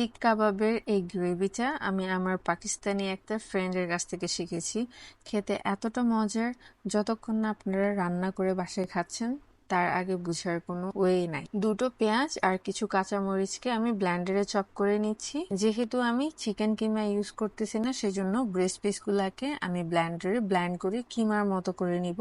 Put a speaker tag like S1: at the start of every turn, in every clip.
S1: শিক কাবাবের এই গ্রেভিটা আমি আমার পাকিস্তানি একটা ফ্রেন্ডের কাছ থেকে শিখেছি। খেতে এতটা মজার, যতক্ষণ না আপনারা রান্না করে বাসায় খাচ্ছেন, তার আগে বুঝার কোনো ওয়ে নাই। দুটো পেঁয়াজ আর কিছু কাঁচা মরিচকে আমি ব্ল্যান্ডারে চপ করে নিচ্ছি। যেহেতু আমি চিকেন কিমা ইউজ করতেছি না, সেজন্য ব্রেস্ট পিসগুলাকে আমি ব্ল্যান্ডারে ব্ল্যান্ড করে কিমার মতো করে নিব।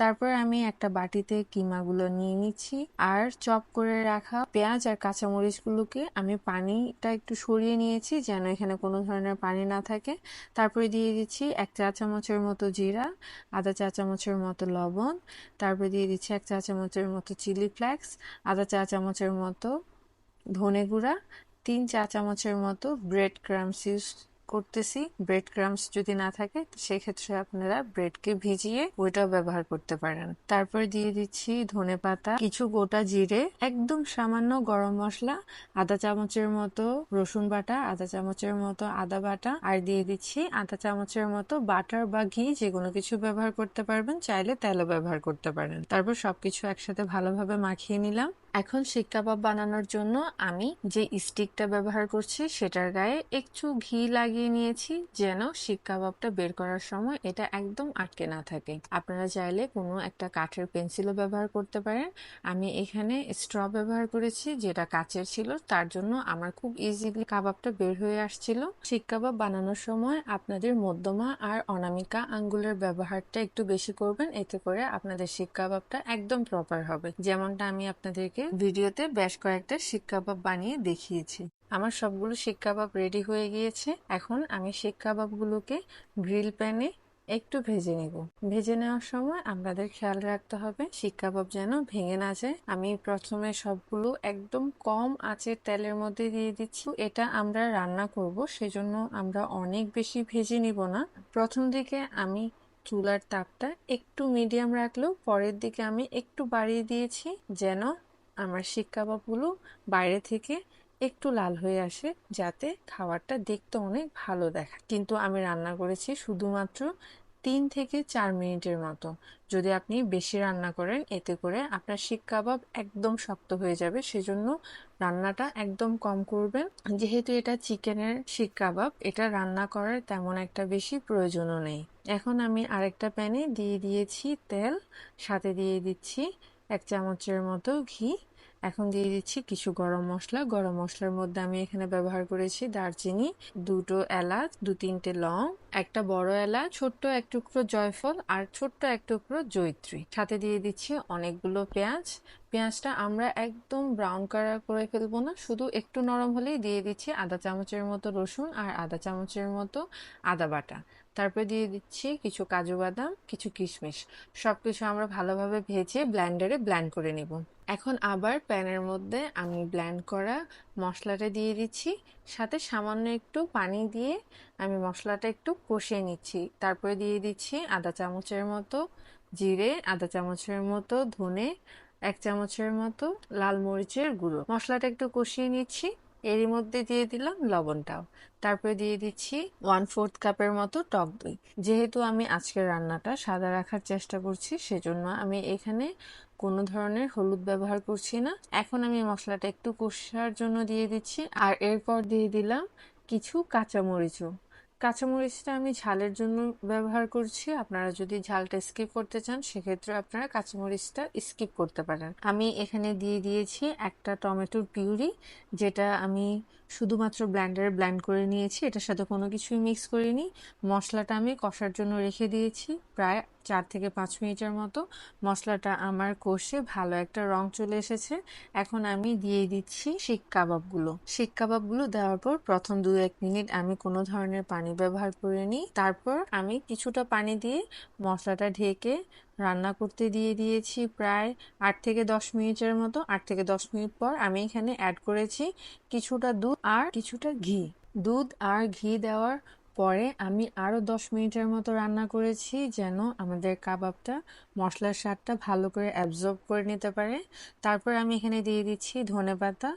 S1: তারপর আমি একটা বাটিতে কিমাগুলো নিয়ে নিচ্ছি। আর চপ করে রাখা পেঁয়াজ আর কাঁচামরিচগুলোকে আমি পানিটা একটু সরিয়ে নিয়েছি যেন এখানে কোনো ধরনের পানি না থাকে। তারপরে দিয়ে দিচ্ছি এক চা চামচের মতো জিরা, আধা চা চামচের মতো লবণ, তারপরে দিয়ে দিচ্ছি এক চা চামচের মতো চিলি ফ্লেক্স, আধা চা চামচের মতো ধনে গুঁড়া, তিন চা চামচের মতো ব্রেড ক্রামস ইউজ করতেছি ব্রেড ক্রামস যদি না থাকে সেক্ষেত্রে আপনারা ব্রেডকে ভিজিয়ে ওইটাও ব্যবহার করতে পারেন। তারপর দিয়ে দিচ্ছি ধনে পাতা, কিছু গোটা জিরে, একদম সামান্য গরম মশলা আধা চামচের মতো রসুন বাটা আধা চামচের মতো আদা বাটা, আর দিয়ে দিচ্ছি আধা চামচের মতো বাটার বা ঘি, যে কোনো কিছু ব্যবহার করতে পারবেন, চাইলে তেলও ব্যবহার করতে পারেন। তারপর সবকিছু একসাথে ভালোভাবে মাখিয়ে নিলাম। এখন শিক কাবাব বানানোর জন্য আমি যে স্টিকটা ব্যবহার করছি সেটার গায়ে একটু ঘি লাগিয়ে নিয়েছি যেন শিক কাবাবটা বের করার সময় এটা একদম আটকে না থাকে। আপনারা চাইলে কোনো একটা কাঠের পেন্সিলও ব্যবহার করতে পারেন। আমি এখানে স্ট্র ব্যবহার করেছি যেটা কাচের ছিল, তার জন্য আমার খুব ইজিলি কাবাবটা বের হয়ে আসছিল। শিক কাবাব বানানোর সময় আপনাদের মধ্যমা আর অনামিকা আঙ্গুলের ব্যবহারটা একটু বেশি করবেন, এতে করে আপনাদের শিক কাবাবটা একদম প্রপার হবে। যেমনটা আমি আপনাদেরকে আপনাদেরকে ভিডিওতে বেশ কয়েকটা শিক কাবাব বানিয়ে দেখিয়েছি। আমার সবগুলো শিক কাবাব রেডি হয়ে গিয়েছে। এখন আমি শিক কাবাবগুলোকে গ্রিল প্যানে একটু ভেজে নেব। ভেজে নেওয়ার সময় আমাদের খেয়াল রাখতে হবে শিক কাবাব যেন ভেঙে না যায়। আমি প্রথমে সবগুলো একদম কম আঁচের তেলের মধ্যে দিয়ে দিচ্ছি। এটা আমরা রান্না করব, সেজন্য আমরা অনেক বেশি ভেজে নিব না। প্রথম দিকে আমি চুলার তাপটা একটু মিডিয়াম রাখলেও পরের দিকে আমি একটু বাড়িয়ে দিয়েছি, যেন আমার শিক কাবাবগুলো বাইরে থেকে একটু লাল হয়ে আসে, যাতে খাবারটা দেখতে অনেক ভালো দেখায় কিন্তু আমি রান্না করেছি শুধুমাত্র তিন থেকে চার মিনিটের মতো। যদি আপনি বেশি রান্না করেন, এতে করে আপনার শিক কাবাব একদম শক্ত হয়ে যাবে। সেজন্য রান্নাটা একদম কম করবেন। যেহেতু এটা চিকেনের শিক কাবাব এটা রান্না করার তেমন একটা বেশি প্রয়োজনও নেই। এখন আমি আরেকটা প্যানে দিয়ে দিয়েছি তেল, সাথে দিয়ে দিচ্ছি এক চামচের মতো ঘি। এখন দিয়ে দিচ্ছি কিছু গরম মশলা। গরম মশলার মধ্যে আমি এখানে ব্যবহার করেছি দারচিনি, দুটো এলাচ, দু তিনটে লং, একটা বড় এলাচ, ছোট্ট এক টুকরো জয়ফল আর ছোট্ট এক টুকরো জৈত্রী সাথে দিয়ে দিচ্ছি অনেকগুলো পেঁয়াজ পেঁয়াজটা আমরা একদম ব্রাউন কালার করে ফেলব না, শুধু একটু নরম হলেই দিয়ে দিচ্ছি আধা চামচের মতো রসুন আর আধা চামচের মতো আদা বাটা। তারপরে দিয়ে দিচ্ছি কিছু কাজু বাদাম, কিছু কিশমিশ। সব কিছু আমরা ভালোভাবে ভেজে ব্ল্যান্ডারে ব্ল্যান্ড করে নেব। এখন আবার প্যানের মধ্যে আমি ব্ল্যান্ড করা মশলাটা দিয়ে দিচ্ছি, সাথে সামান্য একটু পানি দিয়ে আমি মশলাটা একটু কষিয়ে নিচ্ছি। তারপরে দিয়ে দিচ্ছি আধা চামচের মতো জিরে, আধা চামচের মতো ধনে এক চামচের মতো লাল মরিচের গুঁড়ো। মশলাটা একটু কষিয়ে নিচ্ছি। এরই মধ্যে দিয়ে দিলাম লবণটাও। তারপরে দিয়ে দিচ্ছি ওয়ান ফোর্থ কাপের মতো টক দই। যেহেতু আমি আজকের রান্নাটা সাদা রাখার চেষ্টা করছি, সেজন্য আমি এখানে কোনো ধরনের হলুদ ব্যবহার করছি না। এখন আমি মশলাটা একটু কষার জন্য দিয়ে দিচ্ছি। আর এরপর দিয়ে দিলাম কিছু কাঁচামরিচও। কাঁচামরিচটা আমি ঝালের জন্য ব্যবহার করছি। আপনারা যদি ঝালটা স্কিপ করতে চান, সেক্ষেত্রে আপনারা কাঁচামরিচটা স্কিপ করতে পারেন। আমি এখানে দিয়ে দিয়েছি একটা টমেটোর পিউরি, যেটা আমি শুধুমাত্র ব্ল্যান্ডারে ব্ল্যান্ড করে নিয়েছি। এটার সাথে কোনো কিছুই মিক্স করিনি। মশলাটা আমি কষার জন্য রেখে দিয়েছি। প্রায় চার থেকে পাঁচ মিনিটের মতো মশলাটা আমার কষে ভালো একটা রং চলে এসেছে। এখন আমি দিয়ে দিচ্ছি শিক কাবাবগুলো। শিক কাবাবগুলো দেওয়ার পর প্রথম দু এক মিনিট আমি কোনো ধরনের পানি ব্যবহার করে নিই। তারপর আমি কিছুটা পানি দিয়ে মশলাটা ঢেকে রান্না করতে দিয়ে দিয়েছি প্রায় আট থেকে দশ মিনিটের মতো। আট থেকে দশ মিনিট পর আমি এখানে অ্যাড করেছি কিছুটা দুধ আর কিছুটা ঘি। দুধ আর ঘি দেওয়ার পরে আমি আরও দশ মিনিটের মতো রান্না করেছি যেন আমাদের কাবাবটা, মশলার স্বাদটা ভালো করে অ্যাবজর্ব করে নিতে পারে। তারপর আমি এখানে দিয়ে দিচ্ছি ধনে পাতা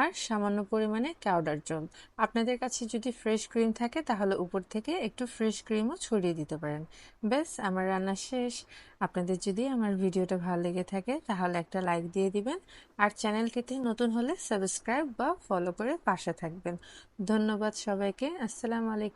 S1: আর সামান্য পরিমাণে কাউডার জল। আপনাদের কাছে যদি ফ্রেশ ক্রিম থাকে তাহলে উপর থেকে একটু ফ্রেশ ক্রিমও ছড়িয়ে দিতে পারেন। ব্যাস, আমার রান্না শেষ। আপনাদের যদি আমার ভিডিওটা ভালো লেগে থাকে তাহলে একটা লাইক দিয়ে দিবেন আর চ্যানেলটিতে নতুন হলে সাবস্ক্রাইব বা ফলো করে পাশে থাকবেন। ধন্যবাদ সবাইকে। আসসালামু আলাইকুম।